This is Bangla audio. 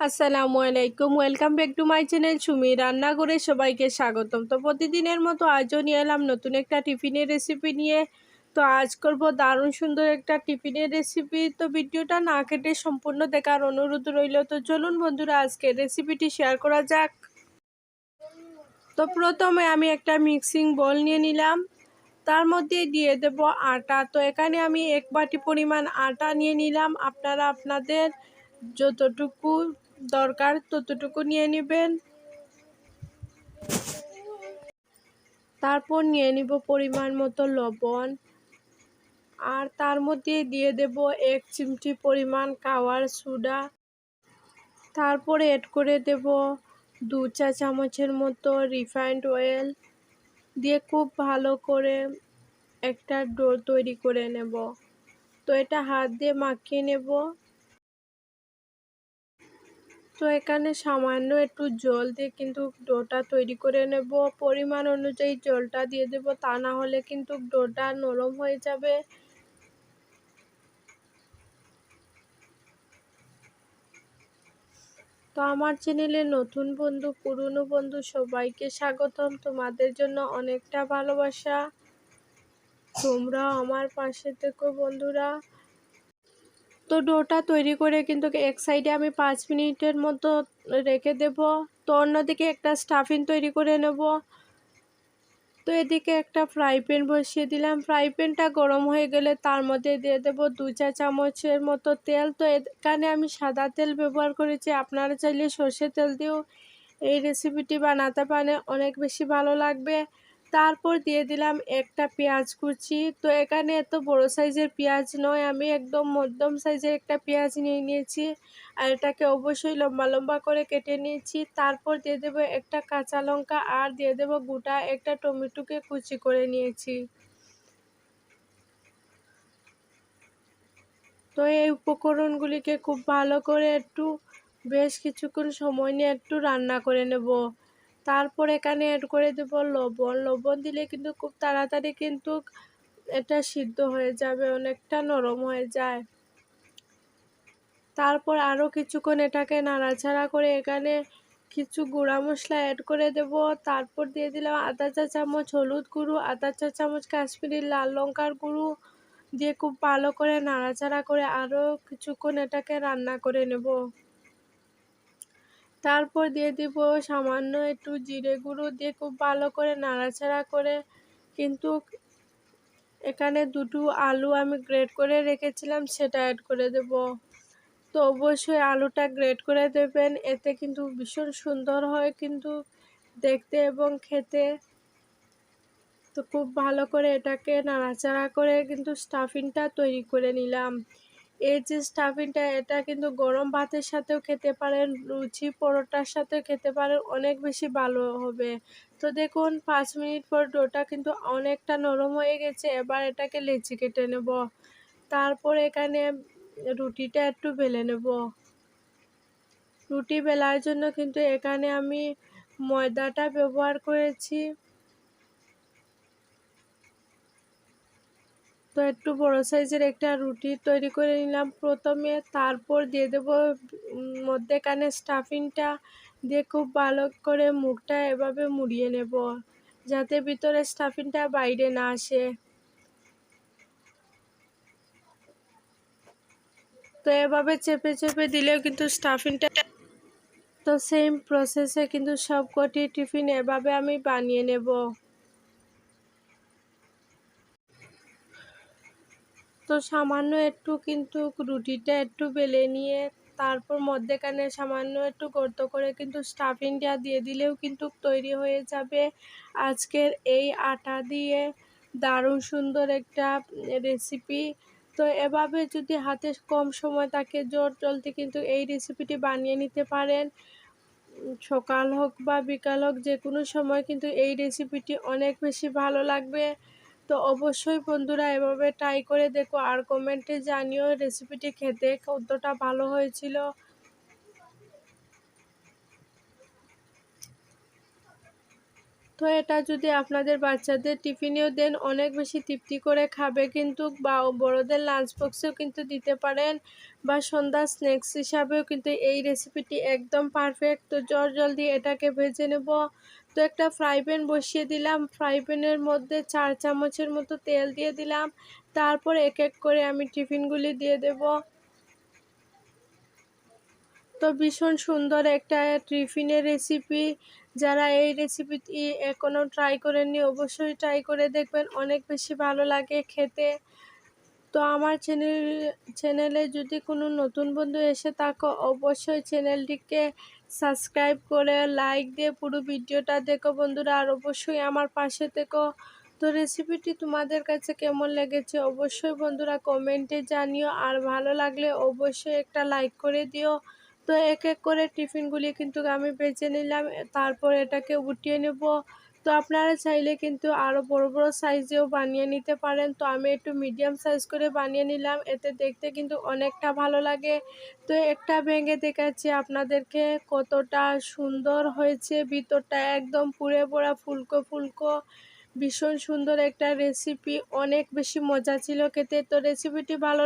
আসসালামু আলাইকুম। Welcome back to my channel Sumi রান্না করে সবাইকে স্বাগতম। তো প্রতিদিনের মতো আজও নিয়ে এলাম নতুন একটা টিফিনের রেসিপি নিয়ে। তো আজ করব দারুণ সুন্দর একটা টিফিনের রেসিপি তো ভিডিওটা না কেটে সম্পূর্ণ দেখার অনুরোধ রইল। তো চলুন বন্ধুরা আজকে রেসিপিটি শেয়ার করা যাক। তো প্রথমে আমি একটা মিক্সিং বল নিয়ে নিলাম। তার মধ্যে দিয়ে দেব আটা। তো এখানে আমি এক বাটি পরিমাণ আটা নিয়ে নিলাম। আপনারা আপনাদের যতটুকু দরকার, ততটুকু নিয়ে নেবেন। তারপর নিয়ে নিব পরিমাণ মতো লবণ। আর তার মধ্যে দিয়ে দেব এক চিমটি পরিমাণ কাওয়ার সোডা। তারপরে এড করে দেব দু চা চামচের মতো রিফাইন্ড অয়েল দিয়ে খুব ভালো করে একটা ডো তৈরি করে নেব। তো এটা হাত দিয়ে মাখিয়ে নেব। তো এখানে সামান্য একটু জল দিয়ে কিন্তু ডোটা তৈরি করে নেব। পরিমাণ অনুযায়ী জলটা দিয়ে দেব, তা না হলে কিন্তু ডোটা নরম হয়ে যাবে। তো আমার চ্যানেলে নতুন বন্ধু, পুরনো বন্ধু সবাইকে স্বাগতম। তোমাদের জন্য অনেকটা ভালোবাসা। তোমরাও আমার পাশে থেকো বন্ধুরা। তো ডোটা তৈরি করে কিন্তু এক সাইডে আমি পাঁচ মিনিটের মতো রেখে দেব। তো অন্যদিকে একটা স্টাফিং তৈরি করে নেব। তো এদিকে একটা ফ্রাই প্যান বসিয়ে দিলাম। ফ্রাই প্যানটা গরম হয়ে গেলে তার মধ্যে দিয়ে দেব দু চা চামচের মতো তেল। তো এখানে আমি সাদা তেল ব্যবহার করেছি। আপনারা চাইলে সর্ষের তেল দিয়েও এই রেসিপিটি বানাতে পারে অনেক বেশি ভালো লাগবে। তারপর দিয়ে দিলাম একটা পেঁয়াজ কুচি। তো এখানে এত বড় সাইজের পেঁয়াজ নয়, আমি একদম মধ্যম সাইজের একটা পেঁয়াজ নিয়ে নিয়েছি। আর এটাকে অবশ্যই লম্বা লম্বা করে কেটে নিয়েছি। তারপর দিয়ে দেবো একটা কাঁচা লঙ্কা আর দিয়ে দেবো গোটা একটা টমেটোকে কুচি করে নিয়েছি। তো এই উপকরণগুলিকে খুব ভালো করে একটু, বেশ কিছুক্ষণ সময় নিয়ে একটু রান্না করে নেব। তারপর এখানে অ্যাড করে দেব লবণ লবণ দিলে কিন্তু খুব তাড়াতাড়ি কিন্তু এটা সিদ্ধ হয়ে যাবে, অনেকটা নরম হয়ে যায়। তারপর আরও কিছুক্ষণ এটাকে নাড়াচাড়া করে এখানে কিছু গুঁড়া মশলা অ্যাড করে দেব। তারপর দিয়ে দিলাম আধা চা চামচ, হলুদ গুঁড়ো আধা চা চামচ, কাশ্মীরি লাল লঙ্কার গুঁড়ো দিয়ে খুব ভালো করে নাড়াচাড়া করে আরও কিছুক্ষণ এটাকে রান্না করে নেব। তারপর দিয়ে দিব সামান্য একটু জিরে গুঁড়ো দিয়ে খুব ভালো করে নাড়াচাড়া করে। কিন্তু এখানে দুটো আলু আমি গ্রেট করে রেখেছিলাম, সেটা অ্যাড করে দেব। তো অবশ্যই আলুটা গ্রেট করে দেবেন, এতে কিন্তু ভীষণ সুন্দর হয় কিন্তু দেখতে এবং খেতে। তো খুব ভালো করে এটাকে নাড়াচাড়া করে কিন্তু স্টাফিংটা তৈরি করে নিলাম। এই যে স্টাফিংটা, এটা কিন্তু গরম ভাতের সাথেও খেতে পারেন, লুচি, পরোটার সাথেও খেতে পারেন, অনেক বেশি ভালো হবে। তো দেখুন, পাঁচ মিনিট পর ডোটা কিন্তু অনেকটা নরম হয়ে গেছে, এবার এটাকে লেচি কেটে নেব। তারপর এখানে রুটিটা একটু বেলে নেব। রুটি বেলার জন্য কিন্তু এখানে আমি ময়দাটা ব্যবহার করেছি। তো একটু বড় সাইজের একটা রুটি তৈরি করে নিলাম প্রথমে। তারপর দিয়ে দেবো মধ্যেখানে স্টাফিংটা দিয়ে খুব ভালো করে মুখটা এভাবে মুড়িয়ে নেব, যাতে ভিতরে স্টাফিংটা বাইরে না আসে। তো এভাবে চেপে চেপে দিলেও কিন্তু স্টাফিংটা তো সেম প্রসেসে কিন্তু সব কটি টিফিন এভাবে আমি বানিয়ে নেব। তো সামান্য একটু কিন্তু রুটিটা একটু বেলে নিয়ে তারপর মধ্যেখানে সামান্য একটু গর্ত করে কিন্তু স্টাফিংটা দিয়ে দিলেও কিন্তু তৈরি হয়ে যাবে। আজকের এই আটা দিয়ে দারুণ সুন্দর একটা রেসিপি তো এভাবে যদি হাতে কম সময় থাকে, জোর চলতে কিন্তু এই রেসিপিটি বানিয়ে নিতে পারেন। সকাল হোক বা বিকাল হোক যে কোনো সময় কিন্তু এই রেসিপিটি অনেক বেশি ভালো লাগবে। তো অবশ্যই বন্ধুরা এভাবে ট্রাই করে দেখো। আর কমেন্টে জানিও রেসিপিটি খেতে কতটা ভালো হয়েছিল। তো এটা যদি আপনাদের বাচ্চাদের টিফিনেও দেন, অনেক বেশি তৃপ্তি করে খাবে কিন্তু বা বড়োদের লাঞ্চ বক্সেও কিন্তু দিতে পারেন বা সন্ধ্যা স্ন্যাক্স হিসাবেও কিন্তু এই রেসিপিটি একদম পারফেক্ট তো জল জলদি এটাকে ভেজে নেব। তো একটা ফ্রাই প্যান বসিয়ে দিলাম। ফ্রাই প্যানের মধ্যে চার চামচের মতো তেল দিয়ে দিলাম। তারপর এক এক করে আমি টিফিনগুলি দিয়ে দেব। তো ভীষণ সুন্দর একটা টিফিনের রেসিপি যারা এই রেসিপিটি এখনও ট্রাই করেননি, অবশ্যই ট্রাই করে দেখবেন, অনেক বেশি ভালো লাগে খেতে। তো আমার চ্যানেল চ্যানেলে যদি কোনো নতুন বন্ধু এসে থাকো, অবশ্যই চ্যানেলটিকে সাবস্ক্রাইব করে লাইক দিয়ে পুরো ভিডিওটা দেখো বন্ধুরা। আর অবশ্যই আমার পাশে থেকো। তো রেসিপিটি তোমাদের কাছে কেমন লেগেছে অবশ্যই বন্ধুরা কমেন্টে জানিও। আর ভালো লাগলে অবশ্যই একটা লাইক করে দিও। তো এক এক করে টিফিনগুলি কিন্তু আমি বেছে নিলাম, তারপর এটাকে উঠিয়ে নেব। তো আপনারা চাইলে কিন্তু আরও বড় বড় সাইজেও বানিয়ে নিতে পারেন। তো আমি একটু মিডিয়াম সাইজ করে বানিয়ে নিলাম, এতে দেখতে কিন্তু অনেকটা ভালো লাগে। তো একটা ভেঙে দেখাচ্ছি আপনাদেরকে, কতটা সুন্দর হয়েছে ভিতরটা, একদম পুড়ে পড়া ফুলকো ফুলকো। ভীষণ সুন্দর একটা রেসিপি অনেক বেশি মজা ছিল খেতে, তো রেসিপিটি ভালো